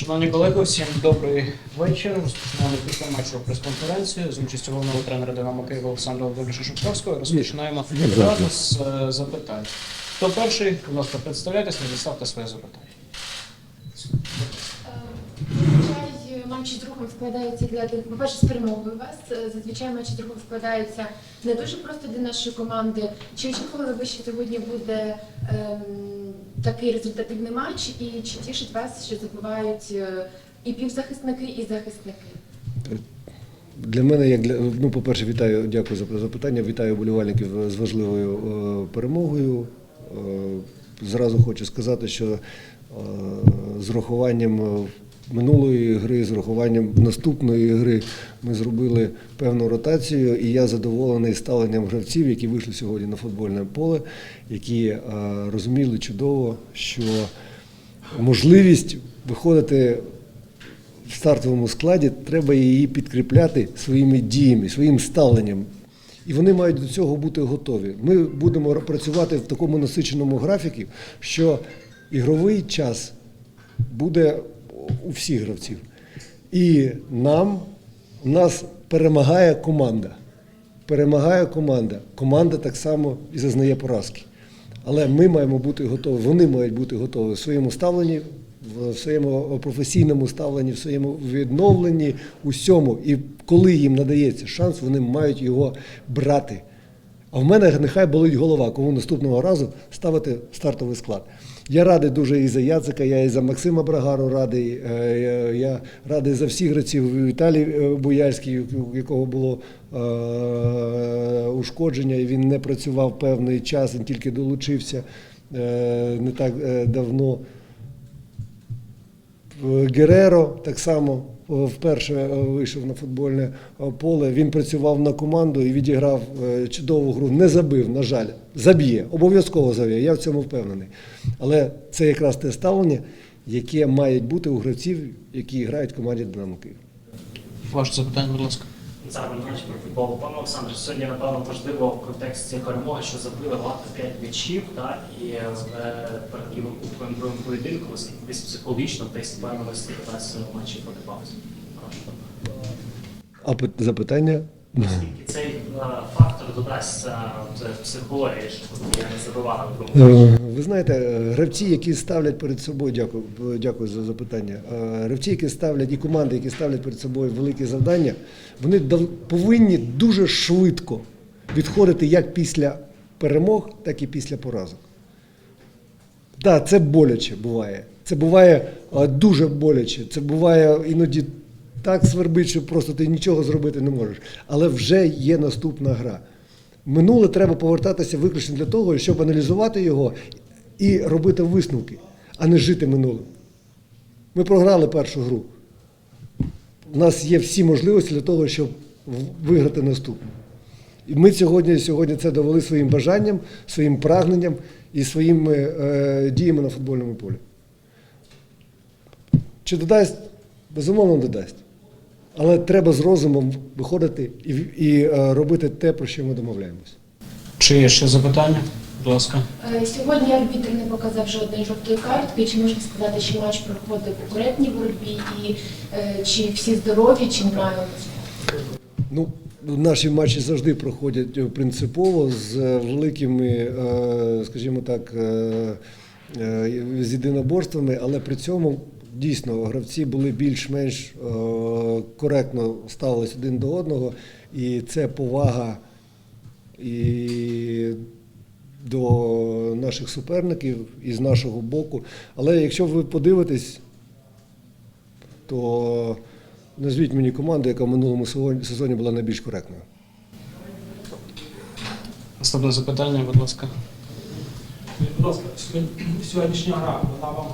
Шановні колеги, всім добрий вечір. Розпочинаємо після матчу прес-конференцію з участю головного тренера Динамо Києва Олександра Володимировича Шевчовського. Розпочинаємо з е, запитань. Хто перший? Будь ласка, представляйтесь, надіставте своє запитання. Зазвичай матчі з рухом складаються для по-перше, з перемогою вас. Е, Зазвичай матчі з рухом складаються не дуже просто для нашої команди. Чи очікували ви, що сьогодні буде ем, такий результативний матч, і чи тішить вас, що забувають е, і півзахисники, і захисники? Для мене, як для ну, по-перше, вітаю, дякую за запитання. Вітаю болівальників з важливою е, перемогою. Е, зразу хочу сказати, що е, з урахуванням е, минулої гри, з урахуванням наступної гри ми зробили певну ротацію, і я задоволений ставленням гравців, які вийшли сьогодні на футбольне поле, які е, розуміли чудово, що можливість виходити в стартовому складі, треба її підкріпляти своїми діями, своїм ставленням. І вони мають до цього бути готові. Ми будемо працювати в такому насиченому графіку, що ігровий час буде у всіх гравців. І нам, нас перемагає команда. Перемагає команда. Команда так само і зазнає поразки. Але ми маємо бути готові, вони мають бути готові в своєму ставленні, в своєму професійному ставленні, в своєму відновленні, усьому. І коли їм надається шанс, вони мають його брати. А в мене нехай болить голова, кому наступного разу ставити стартовий склад. Я радий дуже і за Яцика, я і за Максима Брагару радий. е, Я, радий за всіх гравців. Віталій е, Буяльський, у якого було е, ушкодження, і він не працював певний час, він тільки долучився не так давно. Гереро так само вперше е, вийшов на футбольне е, поле. Він працював на команду і відіграв е, чудову гру. Не забив, на жаль. Заб'є, обов'язково заб'є. Я в цьому впевнений. Але це якраз те ставлення, яке має бути у гравців, які грають в команді Динамо Київ. Ваше запитання, будь ласка. Олександр Іванович про футбол. Пане Олександр, сьогодні, напевно, важливо в контексті перемоги, що забили багато 5 м'ячів, так, і е, перед лівим другим поєдинку, оскільки десь психологічно десь впевненості дасть в матчі. Прошу. А запитання? Скільки цей е, фактор додасть е, от, психології, щоб я не в матчі? Е, Ви знаєте, е, гравці, які ставлять перед собою, дякую, дякую за запитання. Гравці, які ставлять і команди, які ставлять перед собою великі завдання, вони повинні дуже швидко відходити як після перемог, так і після поразок. Так, це боляче буває. Це буває дуже боляче. Це буває іноді так свербить, що просто ти нічого зробити не можеш. Але вже є наступна гра. Минуле треба повертатися виключно для того, щоб аналізувати його і робити висновки, а не жити минулим. Ми програли першу гру. У нас є всі можливості для того, щоб виграти наступну. І ми сьогодні, сьогодні це довели своїм бажанням, своїм прагненням і своїми е, діями на футбольному полі. Чи додасть? Безумовно, додасть. Але треба з розумом виходити і, і е, робити те, про що ми домовляємося. Чи є ще запитання? Будь ласка. Е, Сьогодні арбітр не показав жодної жовтої картки. Чи можна сказати, що матч проходив у коректній боротьбі, і е, чи всі здорові, чи немає? Ну, наші матчі завжди проходять принципово з великими, скажімо так, з єдиноборствами, але при цьому дійсно гравці були більш-менш е, коректно ставились один до одного, і це повага і до наших суперників і з нашого боку. Але якщо ви подивитесь, то назвіть мені команду, яка в минулому сезоні- сезоні була найбільш коректною. Наступне запитання, будь ласка. Будь ласка, сьогоднішня гра, вона вам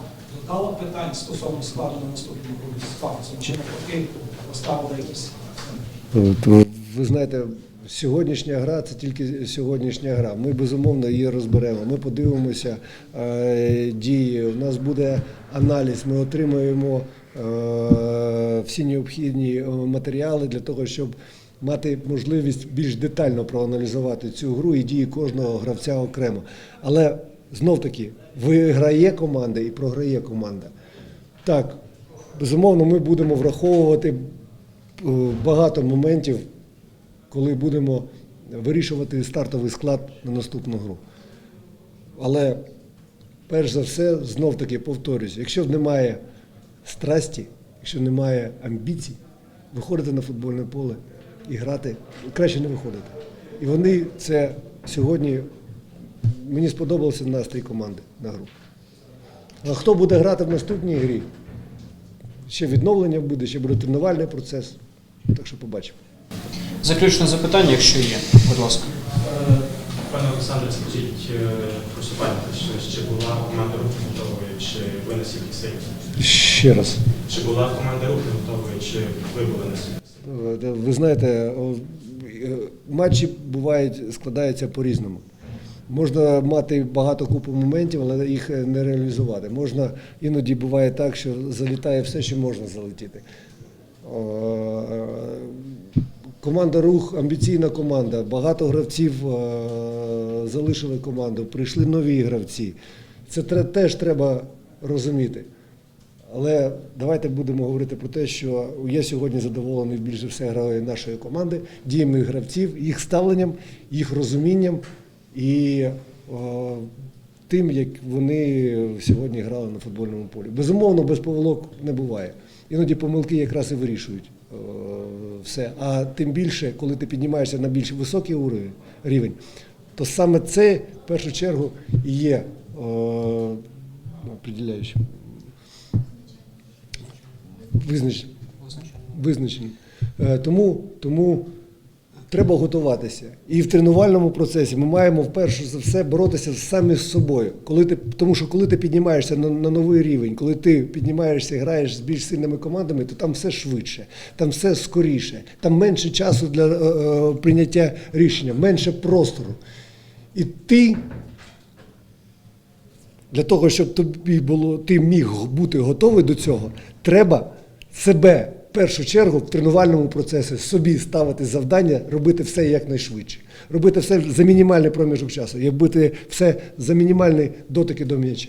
додала питань стосовно складу на наступному Францем? Чи навпаки поставили якісь? Ви знаєте, сьогоднішня гра це тільки сьогоднішня гра. Ми безумовно її розберемо. Ми подивимося е, дії. У нас буде аналіз. Ми отримаємо е, всі необхідні е, матеріали для того, щоб мати можливість більш детально проаналізувати цю гру і дії кожного гравця окремо. Але знов таки виграє команда і програє команда. Так, Безумовно, ми будемо враховувати е, багато моментів, коли будемо вирішувати стартовий склад на наступну гру. Але перш за все, знов таки повторюсь, якщо немає страсті, якщо немає амбіцій, виходити на футбольне поле і грати, краще не виходити. І вони це сьогодні мені сподобався настрій команди на гру. А хто буде грати в наступній грі? Ще відновлення буде, ще буде тренувальний процес. Так що побачимо. Заключне запитання, якщо є, будь ласка. Е, Пане Олександре, скажіть, е, пам'ятати, що ще була команда руху готової, чи ви на стільки сильні? Ще раз. Чи була команда руху готової, чи ви були на стільки сильні? Е, Ви знаєте, матчі бувають, складаються по-різному. Можна мати багато купу моментів, але їх е, не реалізувати. Можна іноді буває так, що залітає все, що можна залетіти. Е, Команда рух, амбіційна команда. Багато гравців е, залишили команду, прийшли нові гравці. Це теж треба розуміти. Але давайте будемо говорити про те, що я сьогодні задоволений більше все грою нашої команди, діями гравців, їх ставленням, їх розумінням і о, тим, як вони сьогодні грали на футбольному полі. Безумовно, без помилок не буває. Іноді помилки якраз і вирішують о, все. А тим більше, коли ти піднімаєшся на більш високий уровень, рівень, то саме це в першу чергу і є о, ну, определяючим. Визнач... Визначені. Е, Тому, тому треба готуватися. І в тренувальному процесі ми маємо вперше за все боротися самі з собою. Коли ти, тому що коли ти піднімаєшся на, на новий рівень, коли ти піднімаєшся граєш з більш сильними командами, то там все швидше, там все скоріше, там менше часу для е, е, прийняття рішення, менше простору. І ти для того, щоб тобі було, ти міг бути готовий до цього, треба себе першу чергу в тренувальному процесі собі ставити завдання, робити все якнайшвидше, робити все за мінімальний проміжок часу, робити все за мінімальні дотики до м'яча.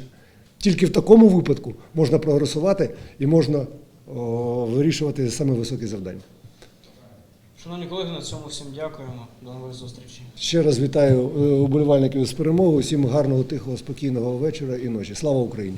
Тільки в такому випадку можна прогресувати і можна о, вирішувати саме високі завдання. Шановні колеги, на цьому всім дякуємо. До нових зустрічей. Ще раз вітаю е, уболівальників з перемогою. Всім гарного, тихого, спокійного вечора і ночі. Слава Україні!